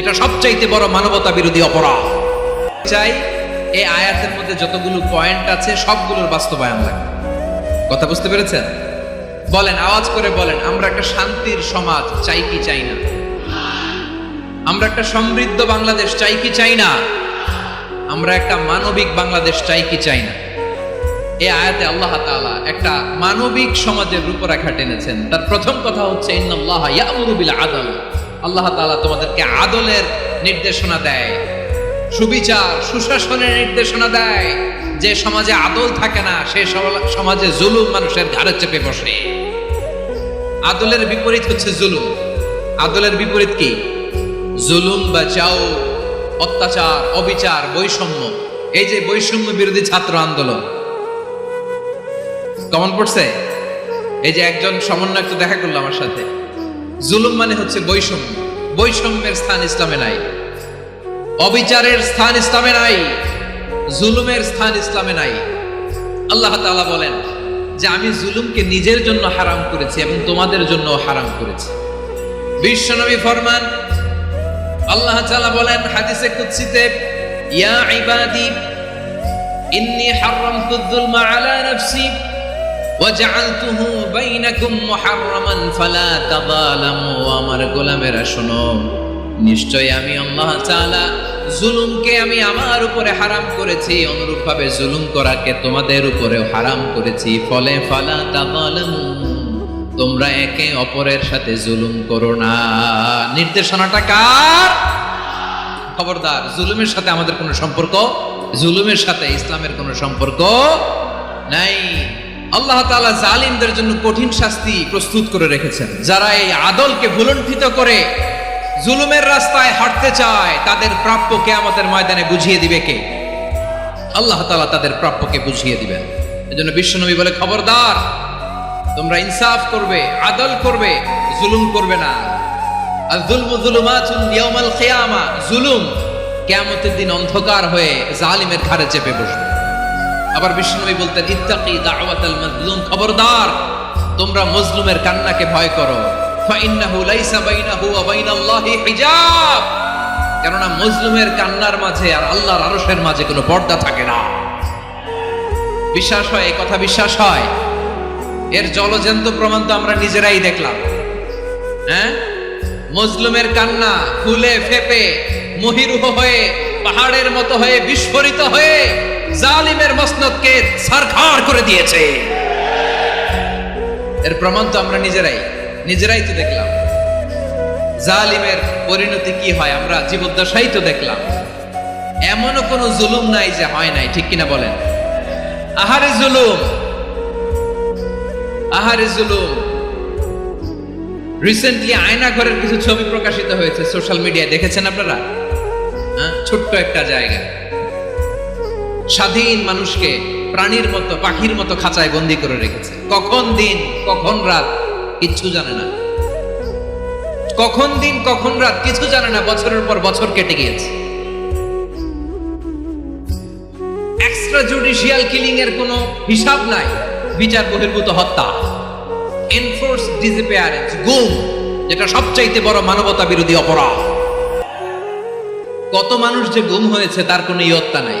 যেটা সবচাইতে বড় মানবতা বিরোধী অপরাধ। চাই, এই আয়াতের মধ্যে যতগুলো পয়েন্ট আছে, সবগুলোর বাস্তবায়ন লাগে কথা বুঝতে পেরেছেন? বলেন, আওয়াজ করে বলেন, আমরা একটা শান্তির সমাজ চাই কি চাই না? আমরা একটা সমৃদ্ধ বাংলাদেশ চাই কি চাই না? আমরা একটা মানবিক বাংলাদেশ চাই কি চাই না? এই আয়াতে আল্লাহ তাআলা একটা মানবিক সমাজের রূপরেখা টেনেছেন। তার প্রথম কথা হচ্ছে, ইন্নাল্লাহ ইয়ামুরু বিল আদল। আল্লাহ তাআলা তোমাদেরকে আদলের নির্দেশনা দেয়, সুবিচার, সুশাসনের নির্দেশনা দেয়। যে সমাজে আদল থাকে না, সে সমাজে জুলুম মানুষের ঘাড়ে চেপে বসে। আদলের বিপরীত হচ্ছে জুলুম। আদলের বিপরীত কি? জুলুম বা চাও, অত্যাচার, অবিচার, বৈষম্য। এই যে বৈষম্য বিরোধী ছাত্র আন্দোলন। কমন পড়ছে? এই যে একজন সমন্বয় দেখা করল আমার সাথে। জুলুম মানে হচ্ছে বৈষম্য। বৈষম্যের স্থান ইসলামে নাই। অবিচারের স্থান ইসলামে নাই। জুলুমের স্থান ইসলামে নাই। আল্লাহ তাআলা বলেন যে আমি জুলুমকে নিজের জন্য হারাম করেছি এবং তোমাদের জন্য হারাম করেছি। বিশ্বনবী ফরমান আল্লাহ তাআলা বলেন হাদিসে কুদসিতে, ইয়া ইবাদি, ইন্নী হারামতু যুলমা আলা নাফসি। ওয়াজআলতুহু বাইনাকুম মুহাররামান ফালা তাযালামু। আমার গোলামেরা, শোনো নিশ্চয় আমি আল্লাহ তাআলা জুলুমকে আমি আমার উপরে হারাম করেছি, অনুরূপভাবে জুলুম করাকে তোমাদের উপরেও হারাম করেছি। ফলে ফালা তাযালামু, তোমরা একে অপরের সাথে জুলুম করো না। নির্দেশনাটা কার? খবরদার, জুলুমের সাথে আমাদের কোনো সম্পর্ক? জুলুমের সাথে ইসলামের কোনো সম্পর্ক নাই। আল্লাহ তালা জালিমদের জন্য কঠিন শাস্তি প্রস্তুত করে রেখেছেন। যারা এই আদলকে ভুলণ্ঠিত করে জুলুমের রাস্তায় হাঁটতে চায়, তাদের প্রাপ্য কেয়ামতের ময়দানে বুঝিয়ে দিবে কে? আল্লাহ তালা তাদের প্রাপ্যকে বুঝিয়ে দিবেন। এজন্য বিশ্বনবী বলে, খবরদার, তোমরা ইনসাফ করবে, আদল করবে, জুলুম করবে না। আর জুলমু জুলুমাতুন ইয়াউমাল কিয়ামা জুলুম কিয়ামতের দিন অন্ধকার হয়ে জালিমের ঘাড়ে চেপে বসবে। আবার বিষ্ণুনবী বলতেন, ইত্তাকি দাওয়াতাল মাজলুম, খবরদার, তোমরা মজলুমের কান্নাকে ভয় করো। ফাইন্নাহু লাইসা বাইনাহু ওয়া বাইনাল্লাহি হিজাব। কেননা মজলুমের কান্নার মাঝে আর আল্লাহর আরশের মাঝে কোনো পর্দা থাকে না। বিশ্বাস হয় এই কথা বিশ্বাস হয়। এর জলজন্ত প্রমাণ তো আমরা নিজেরাই দেখলাম। হ্যাঁ? মজলুমের কান্না ফুলে ফেপে, মহিরুহ হয়ে, পাহাড়ের মতো হয়ে, বিস্ফোরিত হয়ে জালিমের মসনদকে সারখার করে দিয়েছে। এর প্রমাণ তো আমরা নিজেরাই নিজেরাই তো দেখলাম। জালিমের পরিণতি কি হয় আমরা জীবদ্দশাই তো দেখলাম। এমনও কোনো জুলুম নাই যে হয় নাই, ঠিক কিনা বলেন? আহারে জুলুম আহারে জুলুম। রিসেন্টলি আয়না ঘরের কিছু ছবি প্রকাশিত হয়েছে সোশ্যাল মিডিয়ায় দেখেছেন আপনারা? হ্যাঁ? ছোট্ট একটা জায়গা। স্বাধীন মানুষকে প্রাণীর মতো, পাখির মতো খাঁচায় বন্দি করে রেখেছে। কখন দিন, কখন রাত, কিচ্ছু জানে না। কখন দিন, কখন রাত, কিছু জানে না, বছরের পর বছর কেটে গিয়েছে। এক্সট্রা জুডিশিয়াল কিলিং এর কোনো হিসাব নাই, বিচার বহির্ভূত হত্যা। এনফোর্স ডিসঅ্যাপিয়ারেন্স গুম, যেটা সবচাইতে বড় মানবতা বিরোধী অপরাধ। কত মানুষ যে গুম হয়েছে, তার কোনো ইয়ত্তা নাই।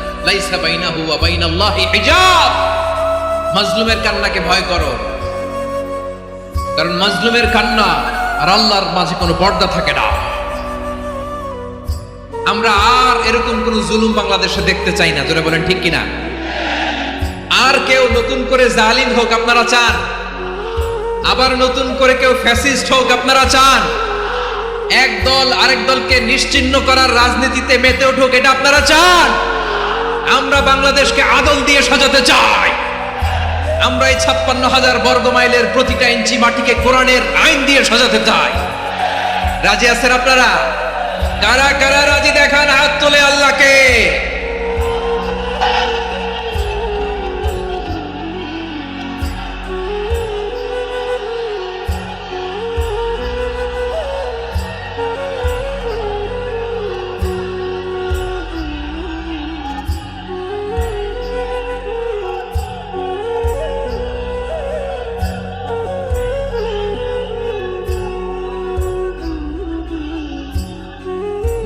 কান্নাকে ভয় করো। কারণ কান্না আর আল্লাহর মাঝে কোনো পর্দা থাকে না। আমরা আর এরকম কোন জুলুম বাংলাদেশে দেখতে চাই না। জোরে বলেন ঠিক কিনা? আর কেউ নতুন করে জালিম হোক আপনারা চান। আবার নতুন করে কেউ ফ্যাসিস্ট হোক আপনারা চান। এক দল আরেক দলকে নিশ্চিহ্ন করার রাজনীতিতে মেতে উঠুক, এটা আপনারা চান। বাংলাদেশকে আদল দিয়ে সাজাতে চাই। আমরা এই ছাপ্পান্ন হাজার বর্গ মাইলের প্রতিটা ইঞ্চি মাটিকে কোরআনের আইন দিয়ে সাজাতে চাই। রাজি আছেন আপনারা? কারা কারা রাজি? দেখান হাত তোলে আল্লাহকে।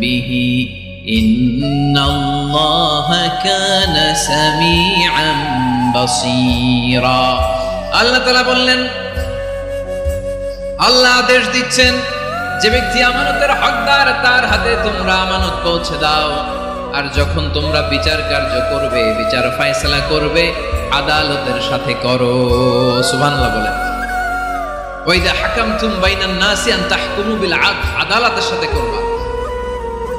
به إن الله كان سميعا بصيرا আল্লাহ তালা বললেন আল্লাহ আদেশ দিচ্ছেন যে ব্যক্তি আমানতের হকদার তার হাতে তোমরা আমানত পৌঁছে দাও আর যখন তোমরা বিচার কার্য করবে বিচার ফায়সালা করবে আদালতের সাথে করো সুবহানাল্লাহ বলেন ওইদা হাকাম তুম বাইনান নাসি আন তাহকুমু বিল আদ আদালতের সাথে করবা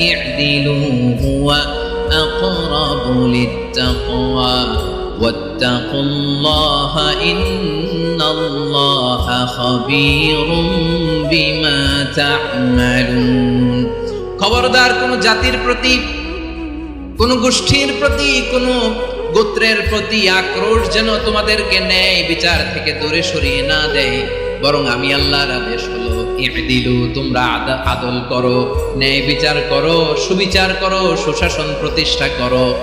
اعدلوا هو أقرب للتقوى واتقوا الله إن الله خبير بما تعملون খবরদার কোন জাতির প্রতি কোন গোষ্ঠীর প্রতি কোন গোত্রের প্রতি আক্রোশ যেন তোমাদেরকে ন্যায় বিচার থেকে দূরে সরিয়ে না দেয় বরং আমি আল্লাহর আদেশ হলো তোমরা আদল করো, ন্যায় বিচার করো, সুবিচার করো, সুশাসন প্রতিষ্ঠা করো।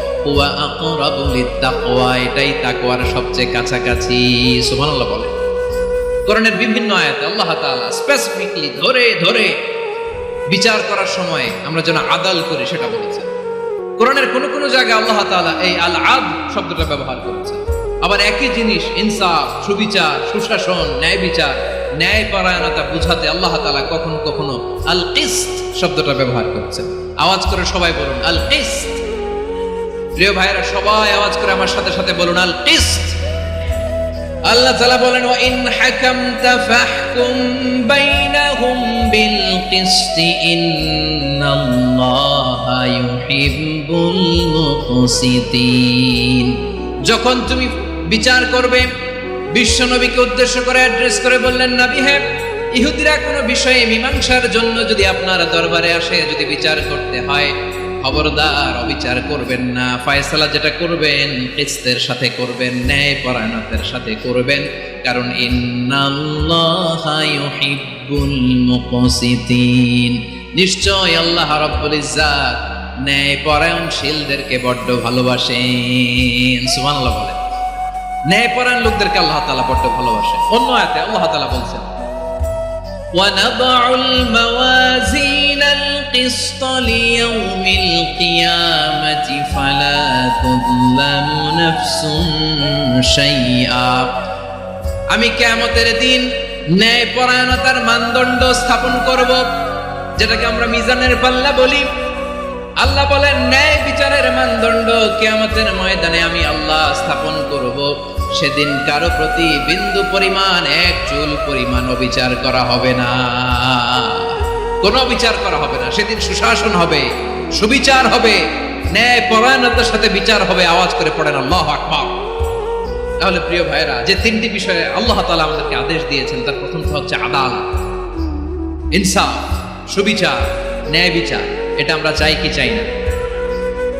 এটাই তাকওয়ার সবচেয়ে কাছাকাছি। বলে। বিভিন্ন আয়াতে আল্লাহ স্পেসিফিকলি ধরে ধরে বিচার করার সময় আমরা যেন আদাল করি সেটা বলেছেন। কোরআনের কোন কোন জায়গায় আল্লাহ তাআলা এই আল আদ শব্দটা ব্যবহার করেছেন। আবার একই জিনিস, ইনসাফ, সুবিচার, সুশাসন, ন্যায় বিচার ন্যায় পরায়ণতা বুঝাতে আল্লাহ তালা কখনো কখনো আল কিস্ত শব্দটা ব্যবহার করেছেন। আওয়াজ করে সবাই বলুন আল কিস্ত প্রিয় ভাইরা সবাই আওয়াজ করে আমার সাথে সাথে বলুন আল কিস্ত আল্লাহ তাআলা বলেন, ওয়া ইন হাকামতা ফাহকুম বাইনাহুম বিল কিসত ইন্নাল্লাহা ইউহিব্বুল মুকসিতিন যখন তুমি বিচার করবে বিশ্বনবীকে উদ্দেশ্য করে অ্যাড্রেস করে বললেন, নবী হে ইহুদিরা কোনো বিষয়ে মীমাংসার জন্য যদি আপনার দরবারে আসে, যদি বিচার করতে হয়, খবরদার অবিচার করবেন না। ফয়সালা যেটা করবেন, কিস্তের সাথে করবেন, ন্যায় পরায়ণতের সাথে করবেন। কারণ নিশ্চয় আল্লাহ রাব্বুল ইজ্জাত ন্যায় পরায়ণশীলদেরকে বড্ড ভালোবাসেন। সুবহানাল্লাহ বলেন। ন্যায় পরায়ণ লোকদেরকে আল্লাহ তাআলা বড্ড ভালোবাসেন অন্য আয়াতে আল্লাহ তাআলা বলছেন ونضع الموازين القسط ليوم القيامة فلا تظلم نفس شيئا আমি কেয়ামতের দিন ন্যায় পরায়ণতার মানদণ্ড স্থাপন করব যেটাকে আমরা মিজানের পাল্লা বলি আল্লাহ বলেন ন্যায় বিচারের মানদণ্ড কেয়ামতের ময়দানে আমি আল্লাহ স্থাপন করব সেদিন কারও প্রতি বিন্দু পরিমাণ এক চুল পরিমাণ অবিচার করা হবে না। কোনো বিচার করা হবে না। সেদিন সুশাসন হবে, সুবিচার হবে, ন্যায় পরায়ণতার সাথে বিচার হবে। আওয়াজ করে পড়েন আল্লাহ আকবার। তাহলে প্রিয় ভাইরা যে তিনটি বিষয়ে আল্লাহ তাআলা আমাদেরকে আদেশ দিয়েছেন, তার প্রথমটা হচ্ছে আদাল ইনসাফ, সুবিচার, ন্যায় বিচার। এটা আমরা চাই কি চাই না?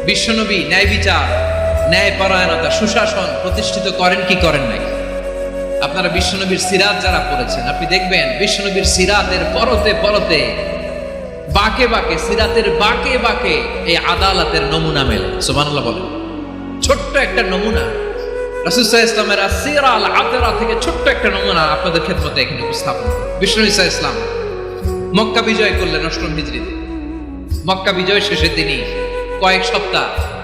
বিশ্বনবী ন্যায় বিচার ন্যায় পরায়ণতা সুশাসন প্রতিষ্ঠিত করেন কি করেন নাই? আপনারা বিশ্বনবীর সিরাত যারা পড়েছেন, আপনি দেখবেন বিশ্বনবীর সিরাতের পরতে পরতে বাকে বাকে, সিরাতের বাকে বাকে এই আদালতের নমুনা মেলে। সুবহানাল্লাহ বলেন। ছোট্ট একটা নমুনা। রাসূলুল্লাহ ইসলামের আসিরা আল আতেরা থেকে ছোট্ট একটা নমুনা আপনাদের খেদমতে এখানে উপস্থাপন বিষ্ণু ইসা ইসলাম মক্কা বিজয় করলেন অষ্টম হিজরিতে। মক্কা বিজয় শেষে তিনি কয়েক সপ্তাহ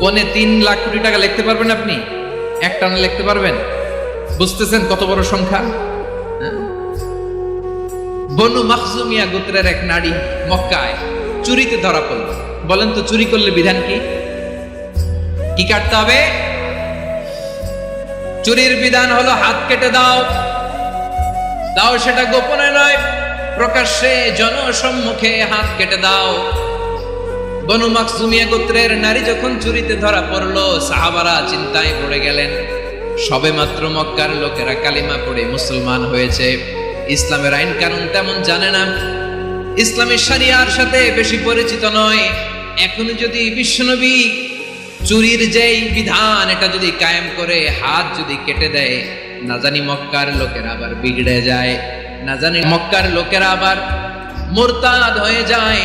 পৌনে তিন লাখ কোটি টাকা লিখতে পারবেন আপনি? এক টানে লিখতে পারবেন? বুঝতেছেন কত বড় সংখ্যা? হ্যাঁ? বনু মাখজুমিয়া গোত্রের এক নারী মক্কায় চুরিতে ধরা পড়ল। বলেন তো, চুরি করলে বিধান কি? কি কাটতে হবে? চুরির বিধান হলো হাত কেটে দাও। দাও সেটা গোপনে নয়, প্রকাশ্যে জনসম্মুখে হাত কেটে দাও। বনু মাকসুমিয়া গোত্রের নারী যখন চুরিতে ধরা পড়ল, সাহাবারা চিন্তায় পড়ে গেলেন। সবে মাত্র মক্কার লোকেরা কালিমা পড়ে মুসলমান হয়েছে। ইসলামের আইন কানুন তেমন জানে না। ইসলামের শরিয়ার সাথে বেশি পরিচিত নয়। এখন যদি বিশ্বনবী চুরির যেই বিধান, এটা যদি কায়েম করে, হাত যদি কেটে দেয়, না জানি মক্কার লোকেরা আবার বিগড়ে যায়, না জানি মক্কার লোকেরা আবার মোরতাদ হয়ে যায়।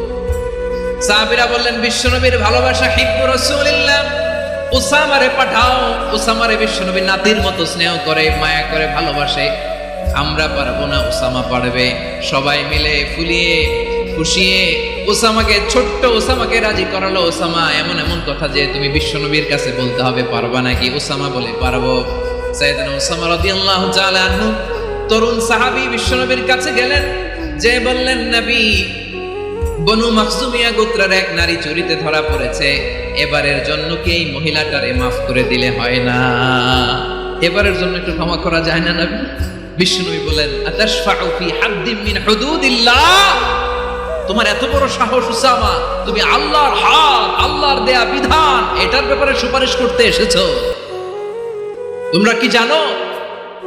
সাহাবীরা বললেন, বিশ্বনবীর ভালোবাসা হিব্বু রসুলিল্লাহ। উসামারে পাঠাও। উসামারে বিশ্বনবী নাতির মতো স্নেহ করে, মায়া করে ভালোবাসে। আমরা পারব না, উসামা পারবে। সবাই মিলে ফুলিয়ে, খুশিয়ে ওসামাকে ছোট্ট ওসামাকে রাজি করালো। ওসামা এমন এমন কথা যে তুমি বিশ্বনবীর কাছে বলতে হবে, পারবা নাকি? ওসামা বলে, পারব। সাইয়েদনা ওসামা রাদিয়াল্লাহু তাআলা আনহু, তরুণ সাহাবী বিশ্বনবীর কাছে গেলেন। যে বললেন, নবী বনু মাকসুমিয়া গোত্রের এক নারী চুরিতে ধরা পড়েছে। এবারের জন্য কি এই মহিলাটারে মাফ করে দিলে হয় না? এবারের জন্য একটু ক্ষমা করা যায় না নবী? বিষ্ণুনবী বলেন, আতাশফাউ ফি হাদ্দিম মিন হুদুদিল্লাহ? তোমার এত বড় সাহস, উসামা, তুমি আল্লাহর হাত আল্লাহর দেয়া বিধান, এটার ব্যাপারে সুপারিশ করতে এসেছ। তোমরা কি জানো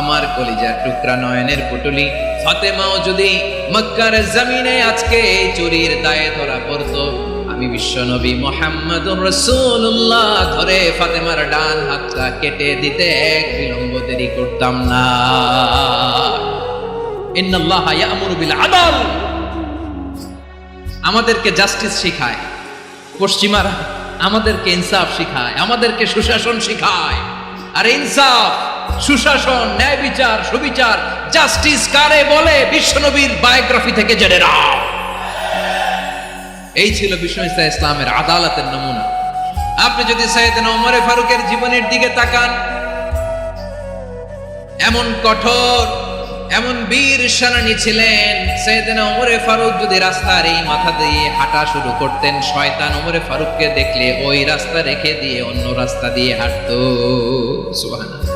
আমার কলিজার টুকরা নয়নের পুটুলি। ফাতেমাও যদি মক্কার জমিনে আজকে চুরির দায়ে ধরা পড়তো, আমি বিশ্বনবী মোহাম্মদুর রাসূলুল্লাহ ধরে ফাতেমার ডান হাতটা কেটে দিতে এক বিলম্ব দেরি করতাম না। ইন্নাল্লাহ বিল আদল। আমাদেরকে জাস্টিস শিখায়, পশ্চিমারা আমাদেরকে ইনসাফ শিখায়, আমাদেরকে সুশাসন শিখায়। আর ইনসাফ সুশাসন, ন্যায় বিচার, সুবিচার, জাস্টিস কারে বলে বিশ্বনবীর বায়োগ্রাফি থেকে জেনে নাও। এই ছিল বিশ্ব ইসলামের আদালতের নমুনা। আপনি যদি সৈয়দনা ওমরে ফারুকের জীবনের দিকে তাকান, এমন কঠোর, এমন বীর সেনানী ছিলেন সৈয়দনা ওমরে ফারুক যদি রাস্তার এই মাথা দিয়ে হাঁটা শুরু করতেন, শয়তান ওমরে ফারুককে দেখলে ওই রাস্তা রেখে দিয়ে অন্য রাস্তা দিয়ে হাঁটতো। সুবহানাল্লাহ।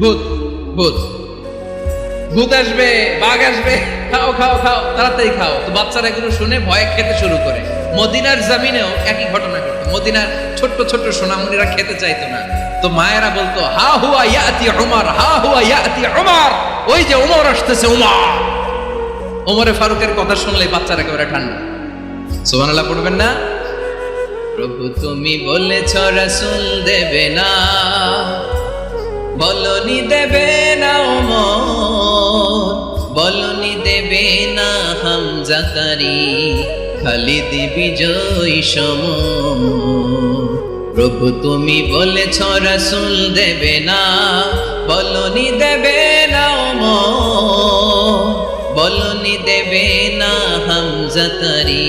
ভূত ভূত। ভূত আসবে, বাঘ আসবে। খাও খাও খাও, তাড়াতাড়ি খাও। তো বাচ্চারা এগুলো শুনে ভয়ে খেতে শুরু করে। মদিনার জামিনেও একই ঘটনা ঘটতো মদিনার ছোট্ট ছোট্ট সোনামণিরা খেতে চাইতো না। তো মায়েরা বলতো, হা হুয়া ইয়াতি উমার, হা হুয়া ইয়াতি উমার। ওই যে উমর আসতেছে, উমার। ওমরে ফারুকের কথা শুনলে বাচ্চারা একেবারে ঠান্ডা। সুবহানাল্লাহ, পড়বেন না? প্রভু তুমি বলেছ, রাসূল দেবে না। বলনি দেবে না বলনি দেবে না হামজাতারি খালিদ বিজয় সম প্রভু তুমি বলেছ, রাসূল দেবে না, বলনি দেবে না বলনি দেবে না হামজাতারি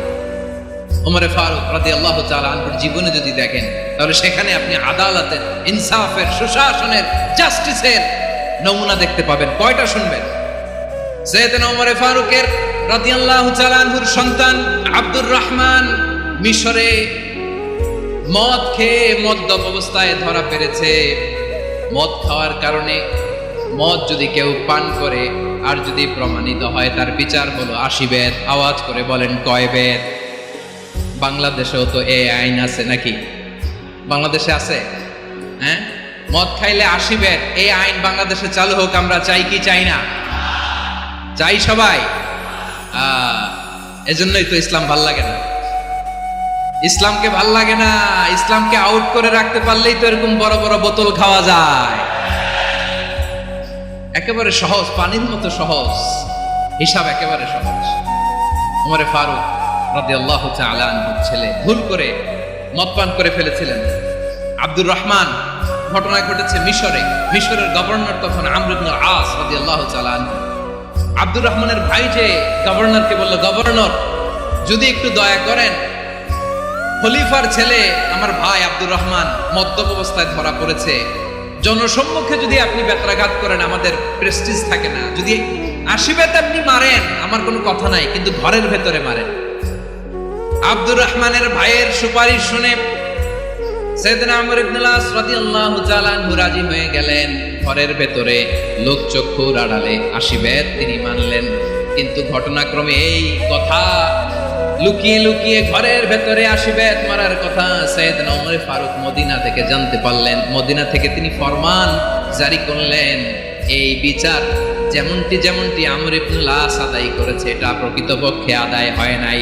ওমরে ফারুক রাদি আল্লাহ আনহুর জীবনে যদি দেখেন, তাহলে সেখানে আপনি আদালতের, ইনসাফের, সুশাসনের, জাস্টিসের নমুনা দেখতে পাবেন। কয়টা শুনবেন? সৈয়দনা ওমরে ফারুকের রাদিয়াল্লাহু তাআলা আনহুর সন্তান আব্দুর রহমান মিশরে মদ খেয়ে মদ্যপ অবস্থায় ধরা পেরেছে। মদ খাওয়ার কারণে মদ যদি কেউ পান করে, আর যদি প্রমাণিত হয়, তার বিচার হলো আশি আওয়াজ করে বলেন কয় বেদ? বাংলাদেশেও তো এই আইন আছে নাকি? বাংলাদেশে আছে? হ্যাঁ? মদ খাইলে আশি বেদ এই আইন বাংলাদেশে চালু হোক, আমরা চাই কি, চাই না। চাই সবাই। এজন্যই তো ইসলাম ভালো লাগে না। ইসলামকে ভালো লাগে না, ইসলামকে আউট করে রাখতে পারলেই তো এরকম বড় বড় বোতল খাওয়া যায়। একেবারে সহজ, পানির মতো সহজ। হিসাব একেবারে সহজ। উমরে ফারুক। রাদি আল্লাহ ছেলে। ভুল করে মদ পান করে ফেলেছিলেন। আব্দুর রহমান, ঘটনা ঘটেছে মিশরে। মিশরের গভর্নর তখন আমরুবনুল আস রাদি আল্লাহ আব্দুর রহমানের ভাই যে গভর্নরকে বলল, গভর্নর, যদি একটু দয়া করেন, খলিফার ছেলে আমার ভাই আব্দুর রহমান মদ্যপ অবস্থায় ধরা পড়েছে। জনসম্মুখে যদি আপনি বেত্রাঘাত করেন, আমাদের প্রেস্টিজ থাকে না। যদি আশীর্বাদ আপনি মারেন, আমার কোনো কথা নাই, কিন্তু ঘরের ভেতরে মারেন। আব্দুর রহমানের ভাইয়ের সুপারিশ শুনে সেদিন আমর ইবনুল আস রাদিয়াল্লাহু তাআলা রাজি হয়ে গেলেন। ঘরের ভেতরে লোকচক্ষুর আড়ালে আশীর্বাদ তিনি মানলেন। কিন্তু ঘটনাক্রমে এই কথা লুকিয়ে লুকিয়ে ঘরের ভেতরে আশীর্বাদ মারার কথা সৈয়দ ওমর ফারুক মদিনা থেকে জানতে পারলেন। মদিনা থেকে তিনি ফরমান জারি করলেন। এই বিচার যেমনটি যেমনটি আমর ইবনুল আস আদায় করেছে, এটা প্রকৃতপক্ষে আদায় হয় নাই।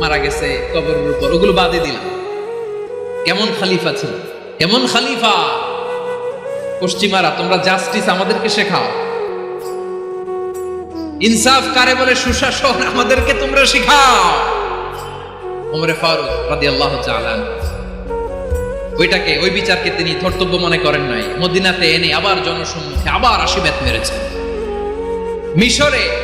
মারা গেছে, কবরের উপর। ওগুলো বাদে দিলাম। কেমন খালিফা ছিল কেমন খালিফা। পশ্চিমারা, তোমরা জাস্টিস আমাদেরকে শেখাও। ইনসাফ কারে বলে? সুশাসন আমাদেরকে তোমরা শেখাও। ওমরে ফারুক রাদিয়াল্লাহু তাআলা ওইটাকে, ওই বিচারকে তিনি ধর্তব্য মনে করেন নাই। মদিনাতে এনে আবার জনসম্মুখে আবার আশীর্বাদ মেরেছেন মিশরে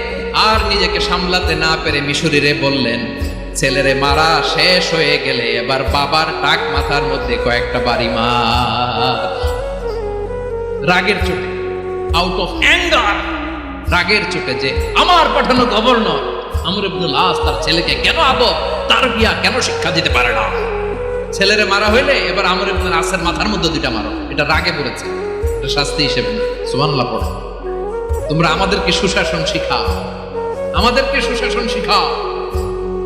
আর নিজেকে সামলাতে না পেরে মিশরিরে বললেন, ছেলেরে মারা শেষ হয়ে গেলে এবার বাবার টাক মাথার মধ্যে কয়েকটা বাড়ি মার। রাগের চোটে আউট অফ অ্যাঙ্গার রাগের চোটে যে আমার পাঠানো গভর্নর আমর ইবনুল আস তার ছেলেকে কেন আবো তার বিয়া কেন শিক্ষা দিতে পারে না? ছেলেরে মারা হইলে এবার আমর ইবনুল আসের মাথার মধ্যে দুইটা মারো। এটা রাগে পড়েছে, এটা শাস্তি হিসেবে। সুবহানাল্লাহ পড়ো। তোমরা আমাদেরকে সুশাসন শিখাও। আমাদেরকে সুশাসন শিখাও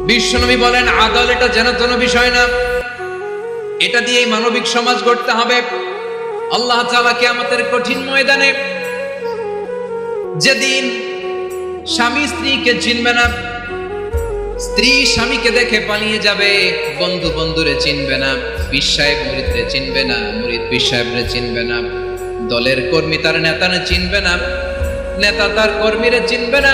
বিশ্বনবী বলেন, আদল এটা যেন তেন বিষয় না। এটা দিয়েই মানবিক সমাজ গড়তে হবে। আল্লাহ তাআলাকে আমাদের কঠিন ময়দানে যেদিন স্বামী স্ত্রীকে চিনবে না, স্ত্রী স্বামীকে দেখে পালিয়ে যাবে, বন্ধু বন্ধুরে চিনবে না বিশ্বাহেব মুরিদরে চিনবে না, মুরিদ বিশ্বাহেবরে চিনবে না, দলের কর্মী তার নেতারে চিনবে না, নেতা তার কর্মীরে চিনবে না।